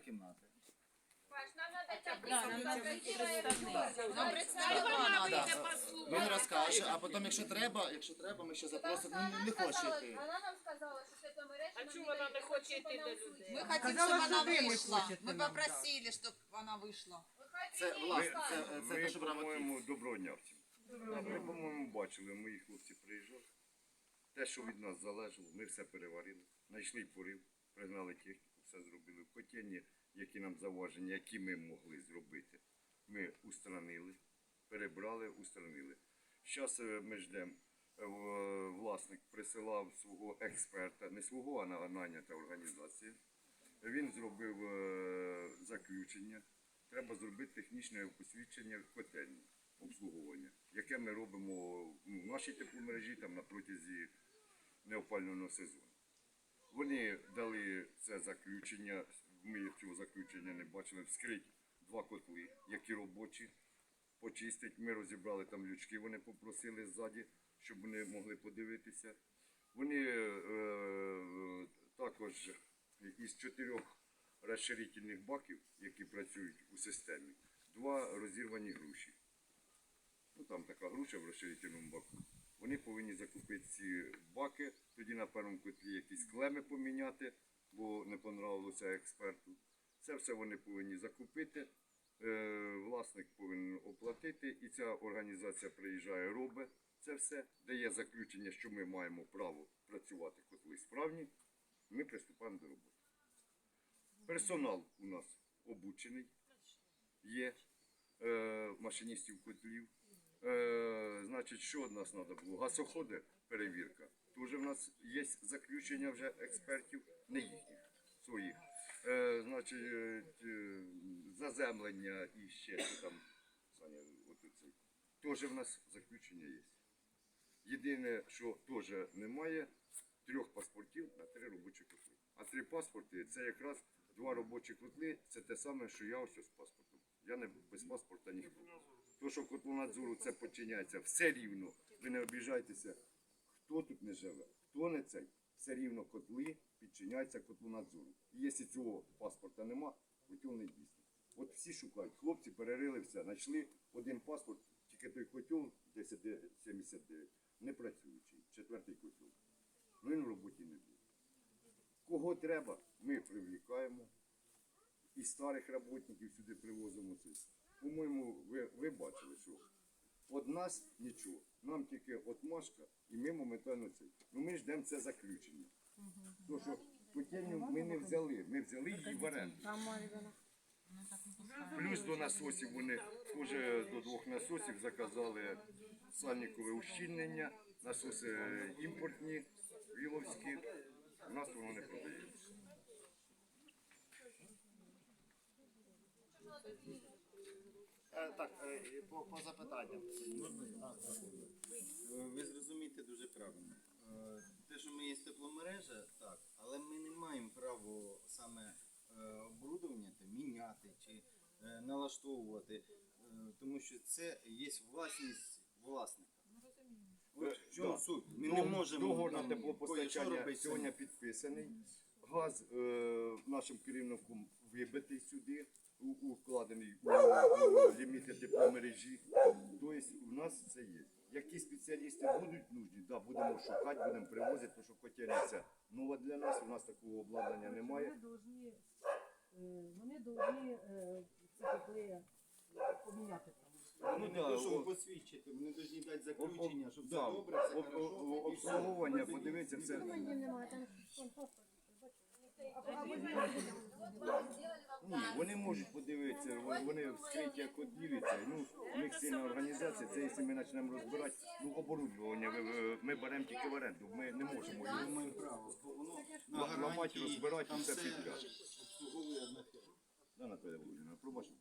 кімнати. Нам представник. Він розкаже, а потім, якщо треба, якщо треба, ми ще запросимо. Ну, не хоче йти. Вона нам сказала, що тепломережа А нам чому не вона дають, не хоче щоб йти вона до людей? усує. Мы хотим, Казала, чтобы она что вы вышла. хочете Мы нам, попросили, чтобы она вышла. Ви хай Це приїде, власне, скаже. це, це Ми, те, що брав по-моєму, доброго дня всім. Ми, по-моєму, бачили, мої хлопці приїжджали. Те, що від нас залежало, ми все переварили. Знайшли порив, пригнали техніку, все зробили. Котельні, які нам заважені, які ми могли зробити, ми устранили, перебрали, устранили. Зараз ми ждемо. Е, Власник присилав свого експерта, не свого, а нанята організація. Він зробив е, заключення. Треба зробити технічне посвідчення котельні обслуговування, яке ми робимо в нашій тепломережі там на протязі неопального сезону. Вони дали це заключення, ми цього заключення не бачили, вскрить два котли, які робочі, почистить. Ми розібрали там лючки, вони попросили ззаді, щоб вони могли подивитися. Вони е, також із чотирьох розширительних баків, які працюють у системі, два розірвані груші. Ну там така груша в розширительному баку. Вони повинні закупити ці баки, тоді на першому котлі якісь клеми поміняти, бо не понравилося експерту. Це все вони повинні закупити. Е, власник повинен оплатити, і ця організація приїжджає, робить це все, дає заключення, що ми маємо право працювати котли справні. Ми приступаємо до роботи. Персонал у нас обучений, є е, машиністів котлів. Е, значить, що від нас треба було? Газоходи, перевірка. Тоже в нас є заключення вже експертів, не їхніх, своїх. Е, значить, е, заземлення і ще що там, Саня. Теж в нас заключення є. Єдине, що теж немає, трьох паспортів на три робочі котли. А три паспорти це якраз два робочі котли, це те саме, що я ось з паспортом. Я не без паспорта ніхто. То, що котлонадзору це починяється все рівно. Ви не обіжайтеся, хто тут не живе, хто не цей, все рівно котли підчиняються котлонадзору. І якщо цього паспорта нема, котел не дійсний. От всі шукають, хлопці перерили все, знайшли один паспорт, тільки той котел 1079, не працюючий, четвертий котел. Ну він в роботі не був. Кого треба, ми привлікаємо. І старих працівників сюди привозимо це. По-моєму, ви, ви бачили, що від нас нічого. Нам тільки отмашка, і ми моментально це. Ну ми ждемо це заключення. То, що котельню ми не взяли, ми взяли її в оренду. Плюс до насосів вони теж до двох насосів заказали сальникове ущільнення, насоси імпортні, віловські. У нас воно не продається. Е, Так, е, по, по запитанням. Е, Ви зрозумієте дуже правильно. Те, що ми є тепломережа, так, але ми не маємо права саме оборудовання міняти чи налаштовувати, тому що це є власність власника. От в чому Да. суть? Ми не можемо Договор на теплопостачання сьогодні підписаний. Газ е, нашим керівником вибитий сюди, у- укладений у, у ліміти тепломережі. Тобто у нас це є. Які спеціалісти будуть нужні, да, будемо шукати, будемо привозити, тому що котельниця нова для нас, у нас такого обладнання немає. Вони е, вони е, ці котли поміняти там. Ну, Ну, да, того, щоб о- посвідчити, вони повинні дати заключення, об- щоб все добре, все об- хорошо. обслуговування, подивіться, все. Документів немає, там Ні, вони можуть подивитися, вони- вони вскриття як от дивляться. ну, у них сильна організація, це якщо ми почнемо розбирати, ну, оборудовання, ви- ви- ми беремо тільки в оренду, ми не можемо Ми його маємо право, бо воно на ламати, гарантії, розбирати, там все все підряд. обслуговує одна фірма. Да, Наталя Володимирівна, пробачте.